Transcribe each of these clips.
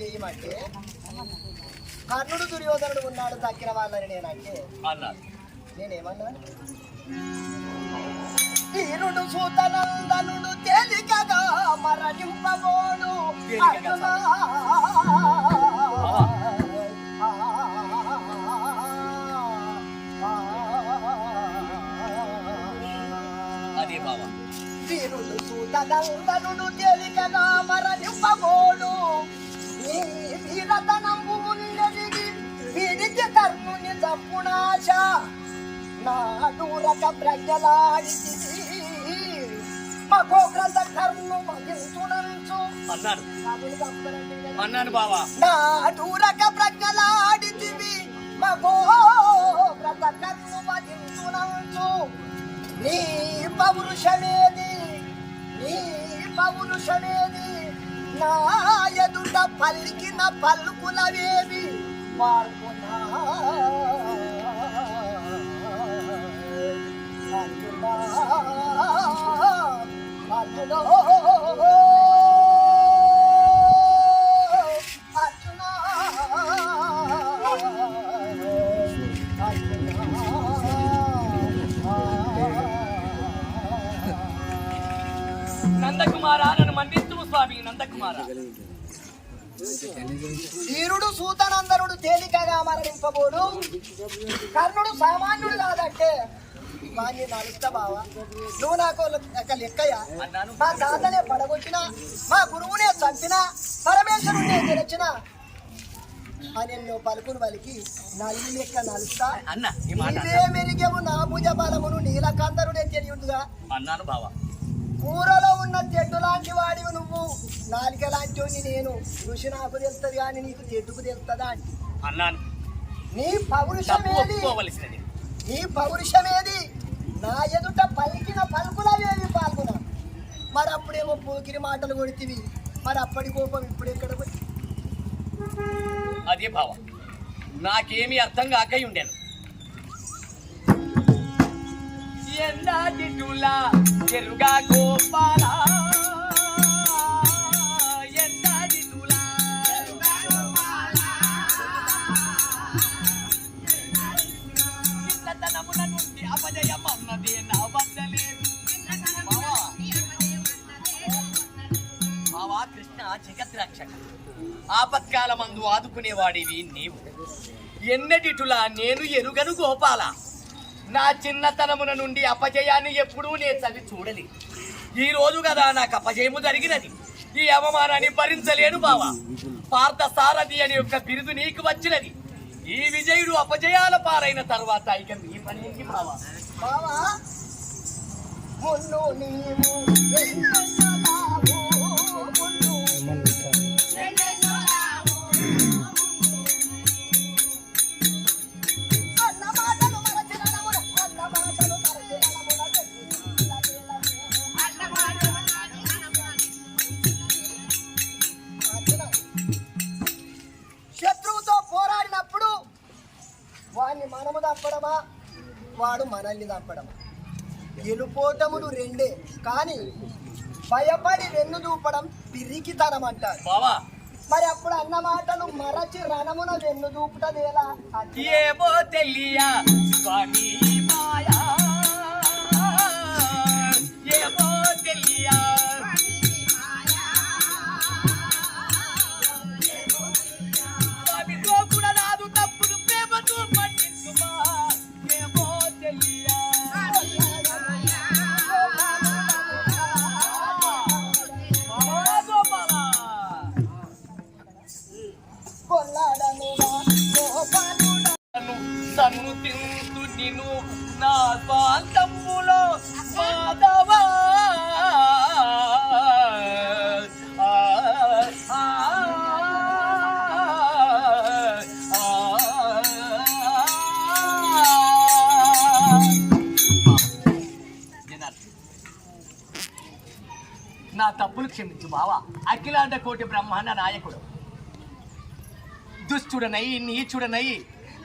చేయమంటే కర్ణుడు దుర్యోధనుడు ఉన్నాడు తక్కిన వాళ్ళని నేనంటే అన్నారు నేనేమన్నాను వీరుడు సూతనందనుడు తేలికగా మరణింపబోడు అర్జునా. వీరుడు సూతనందనుడు తేలికగా మరణింపబోడు వీరతనంబు ముందెదిగి వీడికి కర్ణుని తప్పునాశ. నాడూరక ప్రజలాడితివి మగోగ్రత కర్ణు మగించునంచు. కదా. అన్నాను బావా. నాడూరక ప్రజలాడితివి మగోగ్రత కర్ణు మగించునంచు. నీ పౌరుషమేది. నీ పౌరుషమేది. నా ఎదుట పలికిన పలుకులవేవి వార్పునా అర్జునా అర్జునో. నందకుమార వీరుడు సూతనందనుడు తేలికగా మరణింపబోడు. కర్ణుడు సామాన్యుడు కాదంటే వాణ్ణి నడుస్తా బావా. నువ్వు నాకు ఒక లెక్కయ్యా. అన్నాను. మా తాతనే పడగొట్టిన మా గురువునే చంపిన పరమేశ్వరుడే గెలిచిన. అని నువ్వు పలుకును పలికి నల్లి లెక్క నలుస్తా. నీవే మెరిగెవు నా భుజ బలమును నీలకందరుడే తెలియదుగా అన్నాను బావా. కూరలో ఉన్న చెట్టు లాంటి నాలిక లాంటి నేను ఋషి నాకు తెలుస్తుంది కానీ నీకు చెట్టుకు తెలుస్తుందా అని అన్నాను. నీ పౌరుషమేది? నీ పౌరుషమేది? నా ఎదుట పలికిన పలుకులవేవి పాల్గొన. మరి అప్పుడేమో పోకిరి మాటలు కొడితివి. మరి అప్పటి కోపం ఇప్పుడు ఎక్కడ అదే బావ నాకేమీ అర్థం కాకై ఉండేను. ఎందాటిటులా ఎరుగా గోపాల? చిన్నతనమున నుండి అపజయమన్నదే నా వద్దలేదు మావా కృష్ణ జగద్రక్షక ఆపత్కాల మందు ఆదుకునేవాడివి నీవు. ఎన్నటిటులా నేను ఎరుగను గోపాల. నా చిన్నతనమున నుండి అపజయాన్ని ఎప్పుడూ నేను చవి చూడలి. ఈ రోజు కదా నాకు అపజయము జరిగినది. ఈ అవమానాన్ని భరించలేను బావా పార్థ సారథి అనే యొక్క బిరుదు నీకు వచ్చినది. ఈ విజయుడు అపజయాల పారైన తర్వాత ఇక మీ పని ఏంటి బావా బావా నీవు తప్పడమా గెలుపోటములు రెండే కానీ భయపడి వెన్ను దూపడం పిరికితనం అంటారు. మరి అప్పుడు అన్న మాటలు మరచి రణమున వెన్ను దూపుటదేలా? తెలియా? స్వామి తప్పులు క్షమించు బావా. అఖిలాండ కోటి బ్రహ్మాండ నాయకుడు. దుష్టుడనై నీచుడనై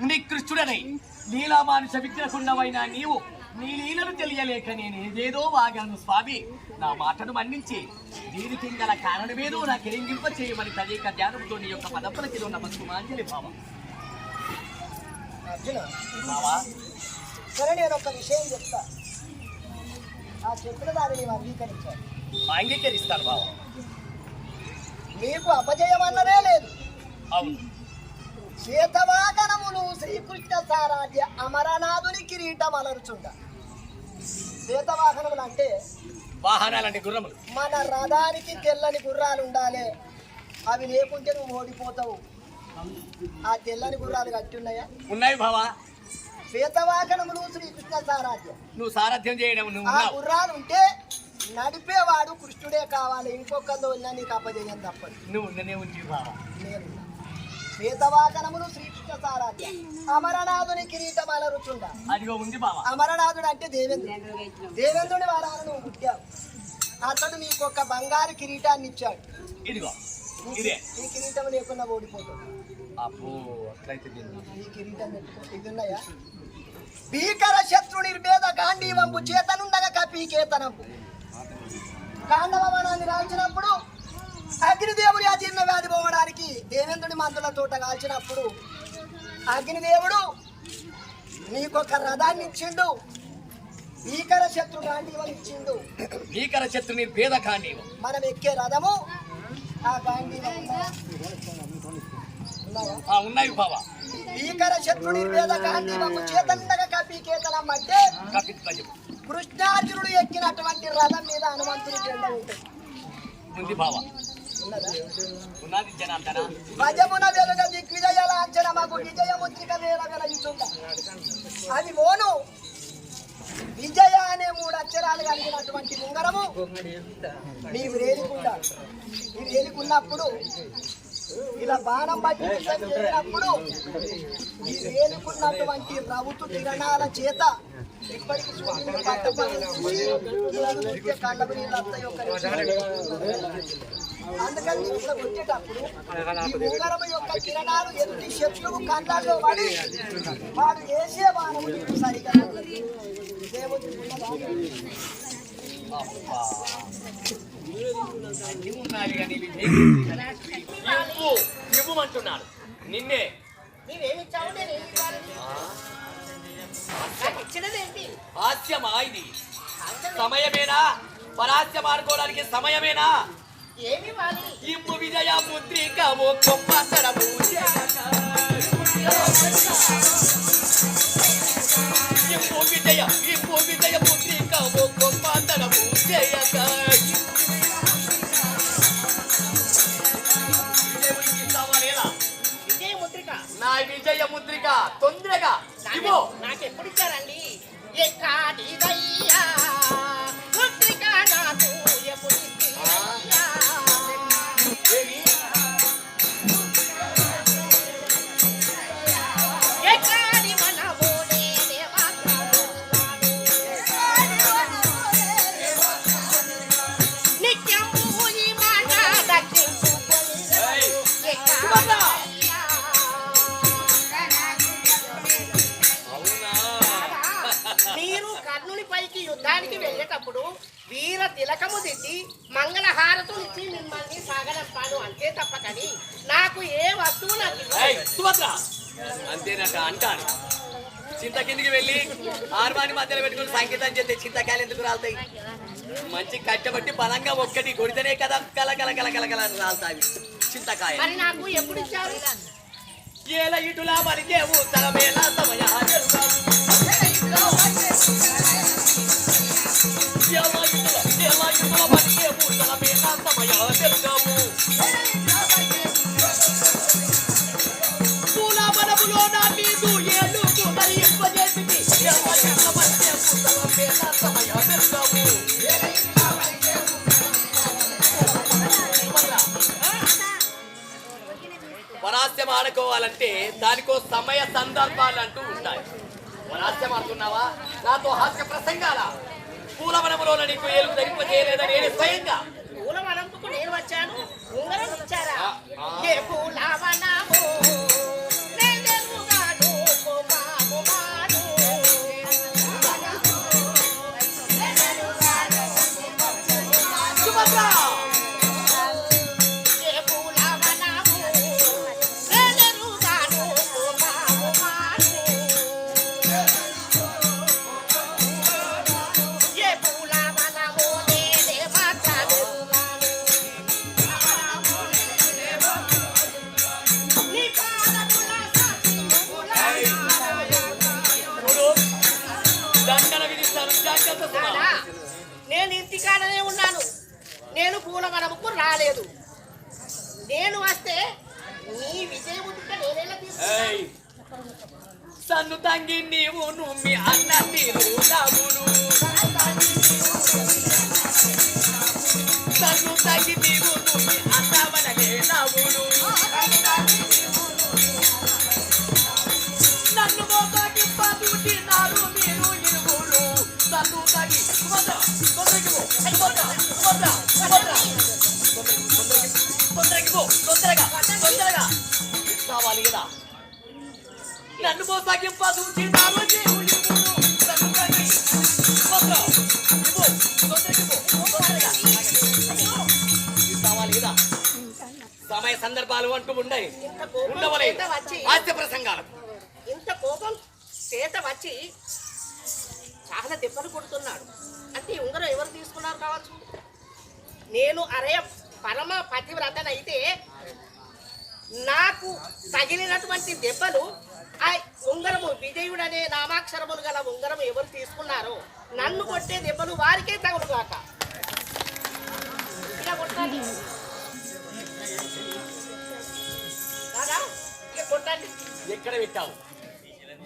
నికృష్టుడనై నీలామానుష విగ్రహుండవైన నీవు నీ లీలలు తెలియలేక నేను ఏదేదో వాగాను స్వామి. నా మాటను మన్నించి దీనికి గల కారణమేదో నాకు ఎరింగింప చేయమని తదేక ధ్యానంతో నీ యొక్క పదపులకి నమస్కుమాంజలి భావ బావా. సరే నేను ఒక విషయం చెప్తా. ఆ చెప్పిన దాన్ని అంగీకరించాను అంగీకరిస్తాను బావ. నీకు అపజయం అన్నదే లేదు. అవును. శ్వేతవాకనములు శ్రీకృష్ణ సారాధ్య అమరనాథుని కిరీటం అలరుచుండ శ్వేతవాహనములు అంటే వాహనాలంటే గుర్రములు. మన రథానికి తెల్లని గుర్రాలు ఉండాలి. అవి లేకుంటే నువ్వు ఓడిపోతావు. ఆ తెల్లని గుర్రాలు కట్టి ఉన్నాయా? ఉన్నాయి బావా. శ్వేతవాకనములు శ్రీకృష్ణ సారాధ్యం నువ్వు సారథ్యం చేయడం నువ్వు గుర్రాలు ఉంటే నడిపేవాడు కృష్ణుడే కావాలి. ఇంకొకరిలో వెళ్ళినా నీకు అపజయం తప్పదు. నువ్వు నేను శ్వేతవాకనములు శ్రీకృష్ణ సారాధ్య. అమరనాథుని కిరీటం అలరుచుండ. అదిగో ఉంది బావా. అమరనాథుడు అంటే దేవేంద్రుడు. దేవేంద్రుని వారాలను నువ్వు పుట్టావు అతడు నీకు ఒక బంగారు కిరీటాన్ని ఇచ్చాడు. ఇదిగో ఇదే. ఈ కిరీటం లేకుండా ఓడిపోతావు అబ్బో అట్లయితే ఈ కిరీటం ఇది ఉన్నాయా? భీకర శత్రు నిర్భేద గాంధీవంపు చేతనుండగా కపీకేతనంపు కాండవ వనాన్ని రాల్చినప్పుడు అగ్నిదేవుడి అజీర్ణ వ్యాధి పోవడానికి దేవేంద్రుడి మందుల తోట కాల్చినప్పుడు అగ్నిదేవుడు నీకొక రథాన్ని ఇచ్చిండు. భీకర శత్రు గాంధీవం ఇచ్చిండు. భీకర శత్రు నిర్భేద కాండి మనం ఎక్కే రథము ఆ గాంధీవం? ఉన్నాయా? ఆ బావా. భీకర శత్రు నిర్వేద గాంధీవము చేతనుండగా కపీకేతనం అంటే కపిత్వజం కృష్ణార్జునుడు ఎక్కినటువంటి రథం మీద హనుమంతుడి జెండా ఉంటుంది బావా. భజమున వెలుగ దిగ్విజయ లాంఛనమగు విజయముద్రిక వేల వెలగించుంట అది మోను. విజయ అనే మూడు అక్షరాలు కలిగినటువంటి ఉంగరము. నీవు రేలికుండా నీవు రేలికున్నప్పుడు ఇలా బాణం పట్టి చేసినప్పుడు ఈ రేలుకున్నటువంటి రవుతు కిరణాల చేత ఇప్పటికి సూర్యుడు పట్టపడి కండపు నీళ్ళు వస్తాయి ఒక అందుకని ఇట్లా ఈ యొక్క కిరణాలు శత్రువు కండ్లలో పడి వాడు వేసే సరిగా దేవుడు ఇవ్వు ఇవ్వమంటున్నాడు నిన్నే. నీవేమిచ్చావు నేను ఇచ్చినదేంటి? హాస్యమా ఇది? సమయమేనా? పరాస్యం ఆడుకోవడానికి సమయమేనా? ఏమి ఇప్పు విజయ ముద్రిక ఓ కొమ్మసరము వెళ్ళేటప్పుడు వీర తిలకము దిద్ది మంగళహారతులు ఇచ్చి మిమ్మల్ని సాగనంపాను అంతే తప్ప కానీ నాకు ఏ వస్తువు నాకు అంతేనట అంటాను. చింత కిందికి వెళ్ళి ఆర్మాని మధ్యలో పెట్టుకుని సంగీతం చేస్తే చింతకాయలు ఎందుకు రాలుతాయి? మంచి కట్టబట్టి బలంగా ఒక్కటి కొడితేనే కదా కల కల కల కల కల రాలుతాయి చింతకాయ మరి నాకు ఎప్పుడు ఇచ్చారు? ఏల ఇటులా మరిగే ఉత్తర వేళ సమయ వెలుగాము వరాస్యం ఆడుకోవాలంటే దానికో సమయ సందర్భాలు అంటూ ఉంటాయి. వరాస్యం ఆడుతున్నావా? నాతో హాస్య ప్రసంగాల? పూలవనములో నీకు ఏలుగు ధరింపజేయలేదని నేను స్వయంగా పూల వచ్చాను ఉంగరం ఇచ్చారా? నేను ఇంటికాడనే ఉన్నాను. నేను పూలవనముకు రాలేదు. నేను వస్తే నీ విజయముద్ర నేనేలా తీసుకుంటాను? సన్ను తంగి నీవు నుమ్మి అన్న తీరు నవ్వును సన్ను తంగి తొందరకి పో తొందరగా ఇది కావాలి కదా సమయ సందర్భాలు అంటూ ఉండయి ఉండవలే హాస్య ప్రసంగాలు ఇంత కోపం చేత వచ్చి చాలా దెబ్బలు కొడుతున్నాడు. అంటే ఉంగరం ఎవరు తీసుకున్నారు కావచ్చు? నేను అరే పరమ పతివ్రతనైతే నాకు తగిలినటువంటి దెబ్బలు ఆ ఉంగరము విజయుడనే నామాక్షరములు గల ఉంగరం ఎవరు తీసుకున్నారో నన్ను కొట్టే దెబ్బలు వారికే తగులు కాక ఇలా కొట్టాలి కొట్టండి. ఎక్కడ పెట్టావు?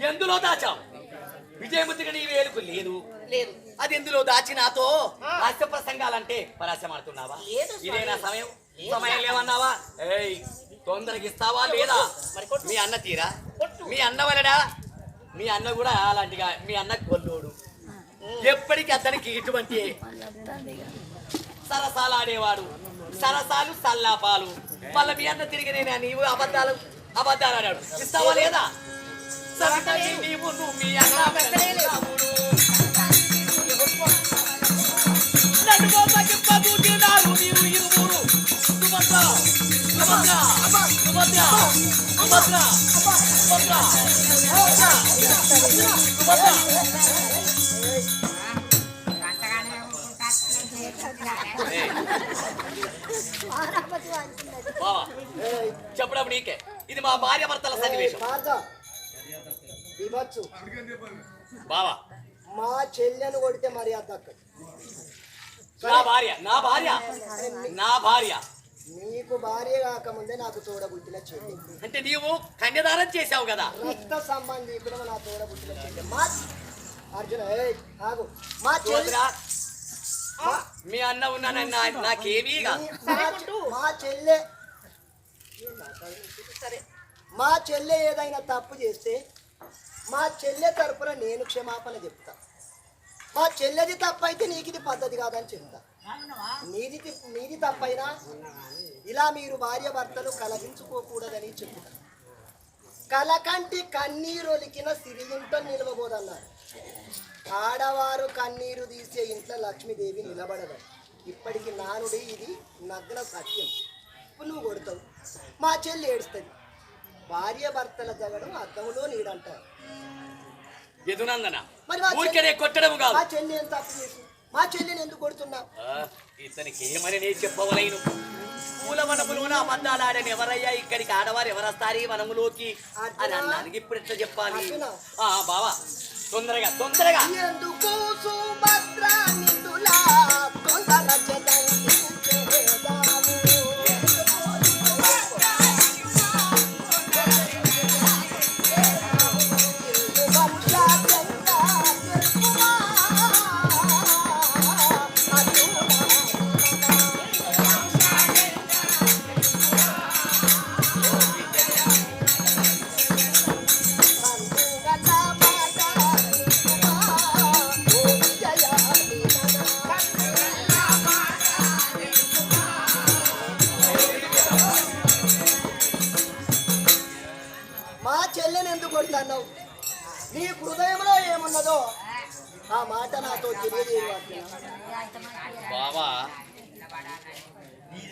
ఎందులో దాచావు? విజయముద్రిక నీ వేలుకు లేదు లేదు. అది ఎందులో దాచి నాతో. హాస్య ప్రసంగాలంటే పరాశమాడుతున్నావా. ఇదేనా సమయం? సమయం. లేవన్నావా ఏయ్ తొందరగా ఇస్తావా లేదా. మీ అన్న తీరా. మీ అన్న వలడా మీ అన్న కూడా అలాంటిగా మీ అన్న గొల్లోడు ఎప్పటికీ అతనికి ఇటువంటి సరసాలు ఆడేవాడు సరసాలు సల్లాపాలు. మళ్ళీ మీ అన్న తిరిగి నేను నీవు అబద్ధాలు అబద్ధాలు ఆడాడు. ఇస్తావా లేదా? నీవు నువ్వు మీ అన్న. చెప్పడం నీకే? ఇది మా భార్య భర్తల సన్నివేశం. బావా. మా చెల్లెను కొడితే మర్యాద నా భార్య నా భార్య నా భార్య. నీకు భార్య కాకముందే నాకు తోడబుట్టిన చెల్లి. అంటే నీవు కన్యదానం చేశావు కదా. రక్త సంబంధికుడు నా తోడబుట్టిన చెల్లి. మా అర్జున ఏయ్ ఆగు. మా చెల్లి మా- మీ అన్న ఉన్నానని నా- నాకేమీ మా చెల్లె సరే. మా చెల్లె ఏదైనా తప్పు చేస్తే మా చెల్లె తరపున నేను క్షమాపణ చెప్తా. మా చెల్లెది తప్పు అయితే నీకు ఇది పద్ధతి కాదని చెప్తా. నీది తి- నీది తప్పైనా ఇలా మీరు భార్య భర్తలు కలగించుకోకూడదని చెప్తా కలకంటి కన్నీరొలికిన సిరి ఇంట నిలవబోదన్నారు. ఆడవారు కన్నీరు తీసే ఇంట్లో లక్ష్మీదేవి నిలబడదు. ఇప్పటికి నానుడి ఇది నగ్న సత్యం. నువ్వు కొడతావు. మా చెల్లి ఏడుస్తుంది. భార్య భర్తల జగడం అర్థంలో నీడంటారు. ఎదునందన మరి మా చెల్లి ఏం తప్పు చేసి మా చెల్లిని ఎందుకు కొడుతున్నావు ఆ, ఇతనికి ఏమని నేను చెప్పవలేను. పూల వనములోన అబద్ధాలు ఆడని ఎవరయ్యా? ఇక్కడికి ఆడవారు ఎవరస్తారు ఈ వనములోకి? అని అన్నానికి ఇప్పుడు ఎట్లా చెప్పాలి. ఆ బావా తొందరగా తొందరగా. ఎందుకు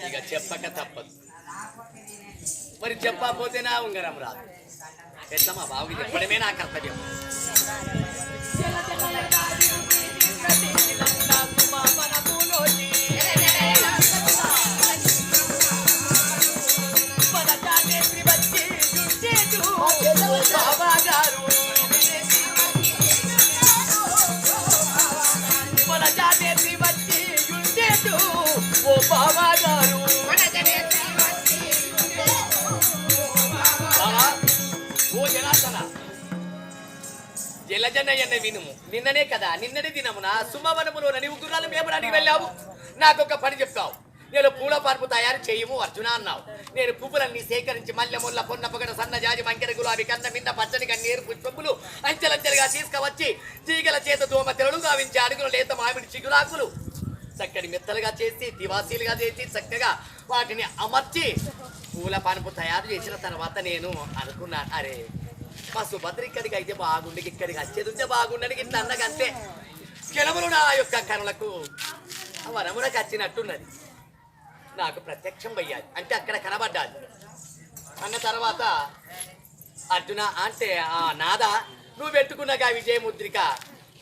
ఇక చెప్పక తప్పదు. మరి చెప్పకపోతే నా ఉంగరం రాదు. ఎట్లా మా బావుకి చెప్పడమే నా కర్తవ్యం. జలజనయ్యన్న వినుము. నిన్ననే కదా నిన్నటి దినమున సుమవనములో నీవు గుర్రాలు మేపడానికి వెళ్ళావు. నాకు ఒక పని చెప్తావు. నేను పూల పార్పు తయారు చేయము అర్జున అన్నావు. నేను పువ్వులన్నీ సేకరించి మల్లె ముల్ల పొన్న పొగడ సన్న జాజి మంకెర గులాబి కన్న మిన్న పచ్చని కన్నీరు పుష్పములు అంచెలంచెలుగా తీసుకువచ్చి తీగల చేత దోమ తెరలు గావించి అడుగులు లేత మామిడి చిగురాకులు చక్కటి మెత్తలుగా చేసి తివాసీలుగా చేసి చక్కగా వాటిని అమర్చి పూల పనుపు తయారు చేసిన తర్వాత నేను అనుకున్నాను అరే మా సుభద్ర ఇక్కడికి అయితే బాగుండి ఇక్కడికి వచ్చేది ఉంటే బాగుండని ఇట్లా అన్నకంతే కెలములు నా యొక్క కనులకు వరములకు వచ్చినట్టున్నది నాకు ప్రత్యక్షం అయ్యాది అంటే అక్కడ కనబడ్డాది అన్న తర్వాత అర్జున అంటే ఆ నాద నువ్వు పెట్టుకున్నాక ఆ విజయముద్రిక.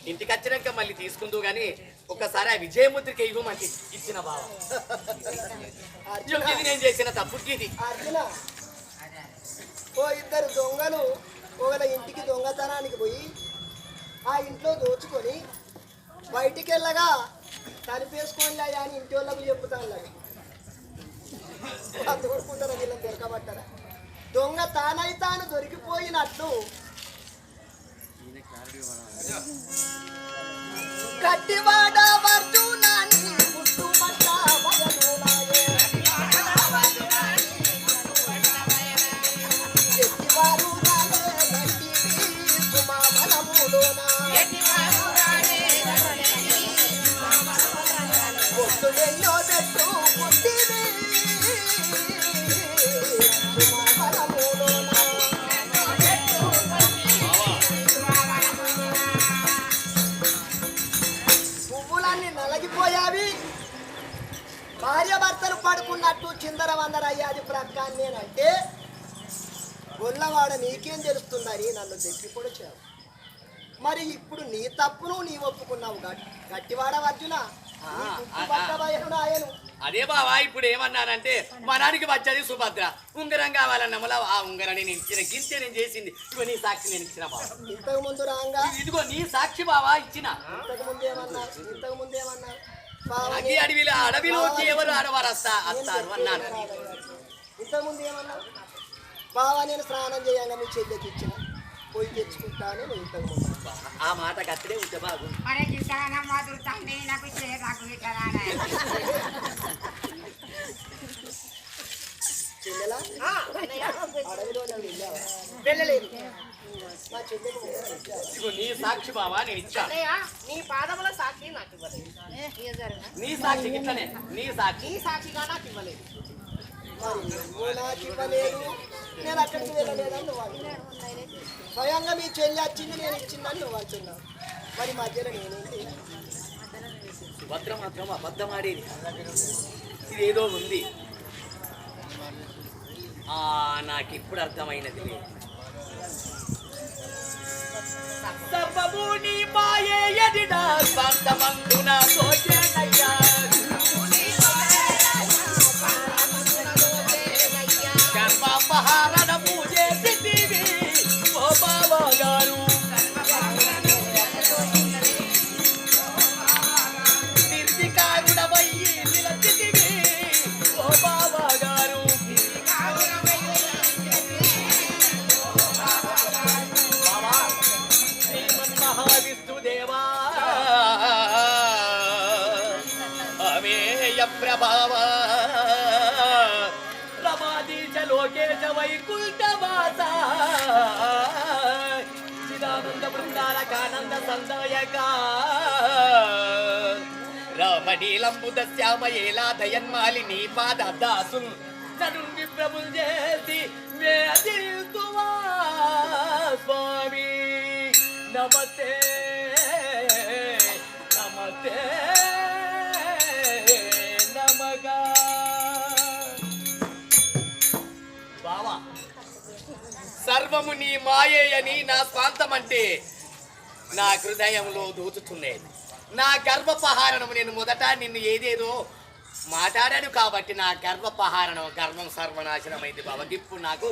ఇంటికి వచ్చినాక మళ్ళీ తీసుకుందు గాని ఒకసారి ఆ విజయముద్రిక ఇవ్వమంటే ఇచ్చిన బావ. అర్జున. ఇది నేను చేసిన తప్పుకి ఇది. అర్జున. ఓ ఇద్దరు దొంగలు ఒకళ్ళ ఇంటికి దొంగతనానికి పోయి ఆ ఇంట్లో దోచుకొని బయటికి వెళ్ళగా తలిపేసుకొని అని ఇంటి వాళ్ళకు చెప్పుతాను దొరుకుంటారా వీళ్ళని దొరకబట్టారా దొంగ తానై తాను దొరికిపోయినట్లు కట్టివాడ భర్తలు పడుకున్నట్టు చిందర వందర అయ్యాది ప్రక్కాన్నేనంటే గొల్లవాడ నీకేం తెలుస్తుందని నన్ను తెప్పి పొడిచావు. మరి ఇప్పుడు నీ తప్పును నీ ఒప్పుకున్నావు. గట్- గట్టివాడ అర్జున అదే బావా ఇప్పుడు ఏమన్నానంటే మనానికి వచ్చేది సుభద్ర. ఉంగరం కావాలన్న మళ్ళా ఆ ఉంగరం నేను ఇచ్చిన గింతే నేను చేసింది. ఇదిగో నీ సాక్షి నేను ఇచ్చిన బావ. ఇంతకు ముందు రాంగా. ఇదిగో నీ సాక్షి బావా ఇచ్చిన. ఇంతకు ముందు ఏమన్నా ఇంతకు ముందు ఏమన్నా అగ్గి అడవిలో అడవిలోకి ఎవరు ఆడవారు వస్తా వస్తారు అన్నాను ఇంతకు ముందు ఏమన్నా? బావా నేను స్నానం చేయంగా మీ చెల్లెకి ఇచ్చిన. పోయి తెచ్చుకుంటాను నువ్వు ఇంతకు ముందు ఆ మాట కత్తడే ఉంటే ఇచ్చే చెల్లెలా? అడవిలో వెళ్ళావా? వెళ్ళలేదు? ఇదిగో నీ సాక్షి బావా నేను అన్నయ్య నీ పాదముల సాక్షి నాకు ఇవ్వలేదు. నీ సాక్షి ఇట్లనే నీ సాక్షి. నీ సాక్షిగా నాకు ఇవ్వలేదు. నాకు ఇవ్వలేదు నేను అక్కడికి వెళ్ళలేదని నువ్వు. స్వయంగా మీ చెల్లి వచ్చింది నేను ఇచ్చిందని నువ్వు అంటున్నావు. మరి మధ్యలో నేనేంటి భద్ర మాత్రం అబద్ధమాడేది. ఇదేదో ఉంది. నాకు ఇప్పుడు అర్థమైనది లేదు. பாயே எதிடார் பார்த்த மங்குனா போய் లోకేశ వైకుంఠవాస చిదానంద బృందారకానంద సందాయక రమణీలంబుద శ్యామయేలాధయన్మాలిని పాద దాసుల్ నరుణ్ణి ప్రభుల్ చేసి వేదిల్తువా స్వామి నమస్తే. సర్వము నీ మాయే అని నా స్వాంతం అంటే నా హృదయంలో దూచుతున్నది నా గర్భపహారణము నేను మొదట నిన్ను ఏదేదో మాట్లాడాను కాబట్టి నా గర్భపహారణం గర్భం సర్వనాశనమైంది బాబా. ఇప్పుడు నాకు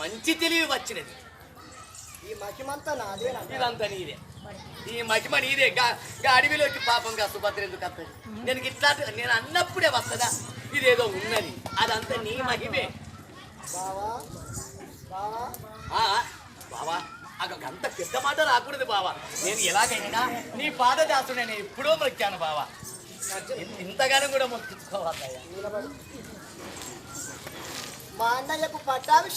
మంచి తెలివి వచ్చినది. ఈ మహిమంతా నాదే ఇదంతా నీదే. ఈ మహిమ నీదే. అడవిలోకి పాపంగా సుభద్ర ఎందుకు వస్తుంది నేను ఇట్లా నేను అన్నప్పుడే వస్తుందా ఇదేదో ఉన్నది. అదంతా నీ మహిమే. బావా బావా. బావా అక్కడ అంత పెద్ద మాట రాకూడదు బావా. నేను ఎలాగైనా నీ పాదదాసుడు నేను ఎప్పుడో మొక్కాను బావా. ఇంతగానో కూడా మొక్కించుకోవాలయ్యా మా అన్నయ్యకు పట్టాభిషేకం